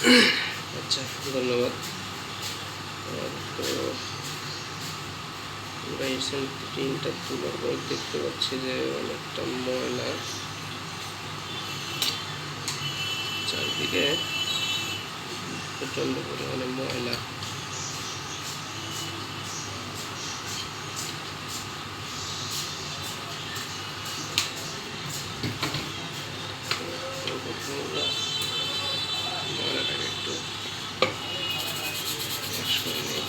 আচ্ছা ধন্যবাদ। তো রাইসেন প্রিন্টটা তোলার দেখতে পাচ্ছি যে অনেকটা ময়লা। চারদিকে প্রচণ্ড পরিমাণে ময়লা তো প্রথমে আমরা ময়লাটাকে একটু wash করে নিই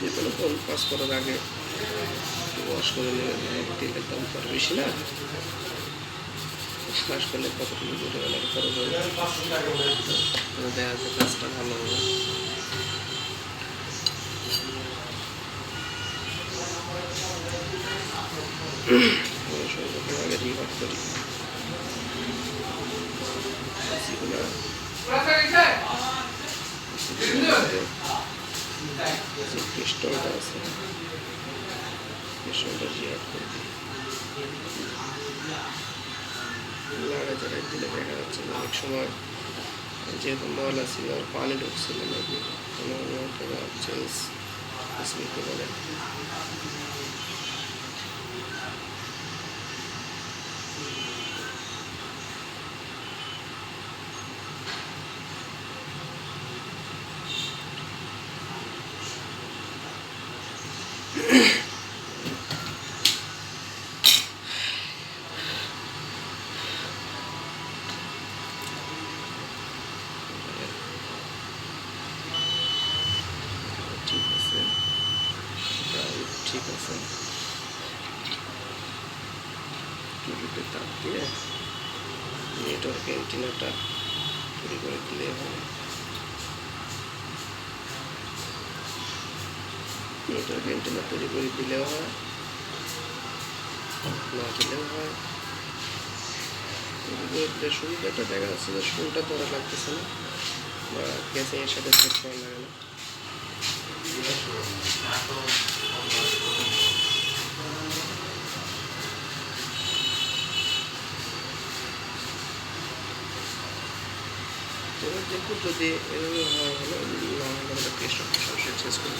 যে কোনো পাস করার আগে ওয়াশ করে নেবেন তেলের দাম তো আর বেশি না? ওয়াশ করলে কতটুকু করে অনেক খরচ হবে দেখা যাচ্ছে কাজটা ভালো হবে। আগে রিভার করি। সেগুলো যে পিস্টলটা আছে পিস্টলটা রিয়াক্ট করে দিই লাড়া চাড়াই দিলে দেখা যাচ্ছে যে অনেক সময় যেহেতু ময়লা ছিল আর পানি ঢুকছিল নাকি কোনো চেঞ্জ নিতে পারে ঠিক আছে প্রায় ঠিক আছে টুরিতে তাপ দিয়ে নেটওয়ার্ক অ্যান্টিনাটা তৈরি করে দিলে হবে। নেটওয়ার্ক অ্যান্টিনা তৈরি করে দিলেও হয়, না দিলেও হয়। তৈরি করে সুবিধাটা দেখা যাচ্ছে যে শুনটা ধরা লাগতেছে না, বা গ্যাসের সাথে সেট করা লাগে না। দেখুন যদি এভাবে হয় হলো টেস্ট সরাসরি চেঞ্জ করে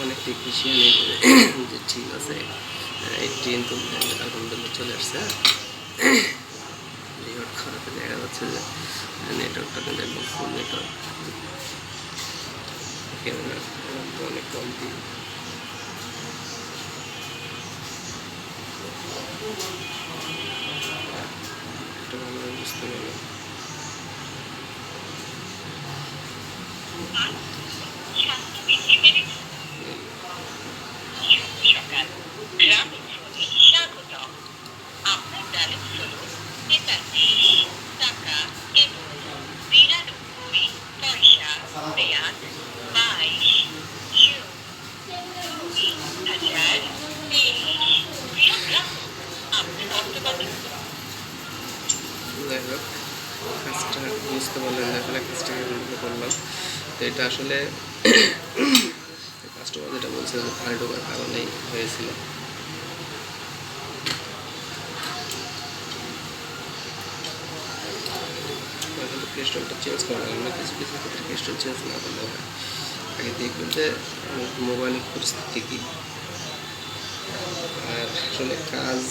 অনেক টেকনিশিয়ান যে ঠিক আছে এই ট্রেন তো আলহামদুলিল্লাহ চলে আসছে। নেটওয়ার্ক খারাপ দেখা যাচ্ছে নেটওয়ার্কটা কিন্তু নেটওয়ার্ক ক্যামেরা অনেক কম দিই এটা বুঝতে পারলেন না আসলে কাজটাকে বুঝতে পারলাম তো এটা আসলে কাস্টমার যেটা বলছে পানি ঢোকার কারণেই হয়েছিল। ক্রিস্টালটা চেঞ্জ করা কিছু কিছু ক্ষেত্রে ক্রিস্টাল চেঞ্জ না আর আসলে কাজ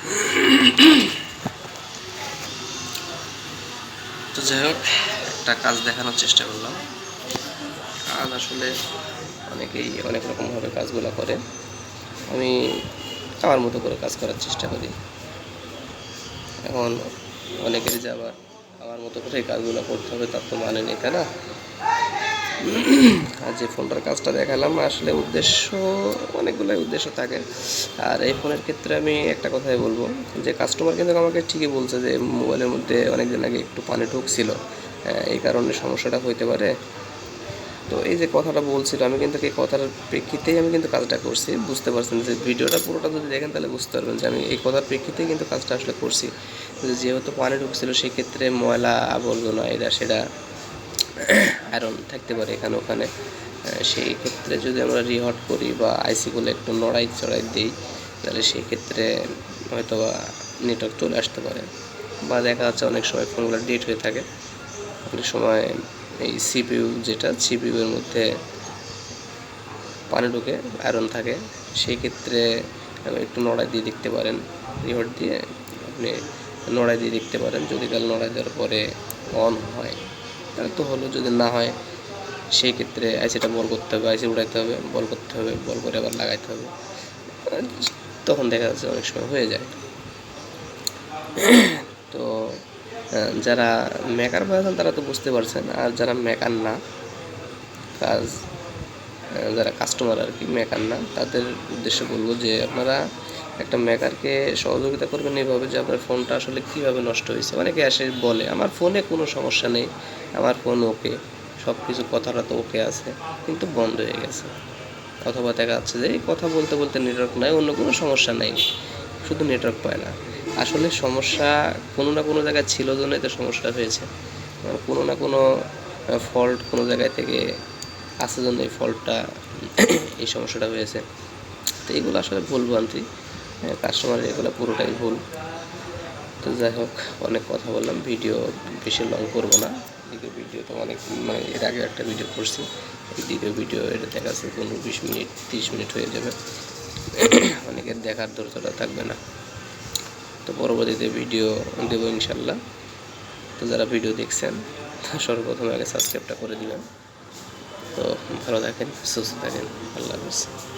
তো যাই হোক, একটা কাজ দেখানোর চেষ্টা করলাম। কাজ আসলে অনেকেই অনেক রকমভাবে কাজগুলো করে। আমি আমার মতো করে কাজ করার চেষ্টা করি। এখন অনেকেরই যে আবার আমার মতো করে কাজগুলো করতে হবে, তার তো মানে নেই, তাই না? আর যে ফোনটার কাজটা দেখালাম আসলে উদ্দেশ্য অনেকগুলোই উদ্দেশ্য থাকে। আর এই ফোনের ক্ষেত্রে আমি একটা কথাই বলব যে কাস্টমার কিন্তু আমাকে ঠিকই বলছে যে মোবাইলের মধ্যে অনেক দিন আগে একটু পানি ঢুকছিল। আহ, এই কারণে সমস্যাটা হইতে পারে। তো এই যে কথাটা বলছিল আমি কিন্তু এই কথার প্রেক্ষিতেই আমি কিন্তু কাজটা করছি। বুঝতে পারছেন যে ভিডিওটা পুরোটা যদি দেখেন তাহলে বুঝতে পারবেন যে আমি এই কথার প্রেক্ষিতেই কিন্তু কাজটা আসলে করছি। যেহেতু পানি ঢুকছিল সেক্ষেত্রে ময়লা আবর্জনা এটা সেটা আয়রন থাকতে পারে এখানে, ওখানে। সেই ক্ষেত্রে যদি আমরা রিহট করি বা আইসিগুলো একটু নড়াই চড়াই দিই, তাহলে সেই ক্ষেত্রে হয়তো বা নেটওয়ার্ক চলে আসতে পারে। বা দেখা যাচ্ছে অনেক সময় ফোনগুলো ডেট হয়ে থাকে। অনেক সময় এই সিপিইউ যেটা, সিপিইউ এর মধ্যে পানি ঢুকে আয়রন থাকে। সেই ক্ষেত্রে একটু নড়াই দিয়ে দেখতে পারেন। রিহট দিয়ে আপনি নড়াই দিয়ে দেখতে পারেন। যদি কাল নড়াই দেওয়ার পরে অন হয়। তাহলে তো হলো যদি না হয়, সেই ক্ষেত্রে আইসিটা বল করতে হবে আইসি উঠাইতে হবে, বল করতে হবে, বল করে আবার লাগাইতে হবে। তখন দেখা যাচ্ছে অনেক সময় হয়ে যায়। তো যারা মেকার আছেন তারা তো বুঝতে পারছেন, আর যারা মেকার না, কাজ যারা কাস্টমার আর কি, মেকার না, তাদের উদ্দেশ্যে বলব যে আপনারা একটা মেকারকে সহযোগিতা করবেন এইভাবে যে আপনার ফোনটা আসলে কীভাবে নষ্ট হয়েছে। অনেকে এসে বলে, আমার ফোনে কোনো সমস্যা নেই, আমার ফোন ওকে সব কিছু কথাটা তো ওকে আছে, কিন্তু বন্ধ হয়ে গেছে। অথবা দেখা যাচ্ছে যে কথা বলতে বলতে নেটওয়ার্ক নাই, অন্য কোনো সমস্যা নাই, শুধু নেটওয়ার্ক পায় না। আসলে সমস্যা কোনো না কোনো জায়গায় ছিল জন্যই তো সমস্যা হয়েছে। মানে কোনো না কোনো ফল্ট কোনো জায়গায় থেকে আছে জন্য এই ফল্টটা এই সমস্যাটা হয়েছে। তো এইগুলো আসলে ভুল ভ্রান্তি। কাস্টমারের এগুলো পুরোটাই ভুল। তো যাই হোক, অনেক কথা বললাম ভিডিও বেশি লং করব না। দ্বিতীয় ভিডিও তো অনেক মানে এর আগে একটা ভিডিও করছি। এই দ্বিতীয় ভিডিও এটা দেখা যাচ্ছে পনেরো বিশ মিনিট, তিরিশ মিনিট হয়ে যাবে। অনেকের দেখার ধৈর্যটা থাকবে না। তো পরবর্তীতে ভিডিও দেবো ইনশাল্লাহ। তো যারা ভিডিও দেখছেন, সর্বপ্রথম আগে সাবস্ক্রাইবটা করে দিবেন। তো ভালো থাকেন, সুস্থ থাকেন। আল্লাহ হাফিজ।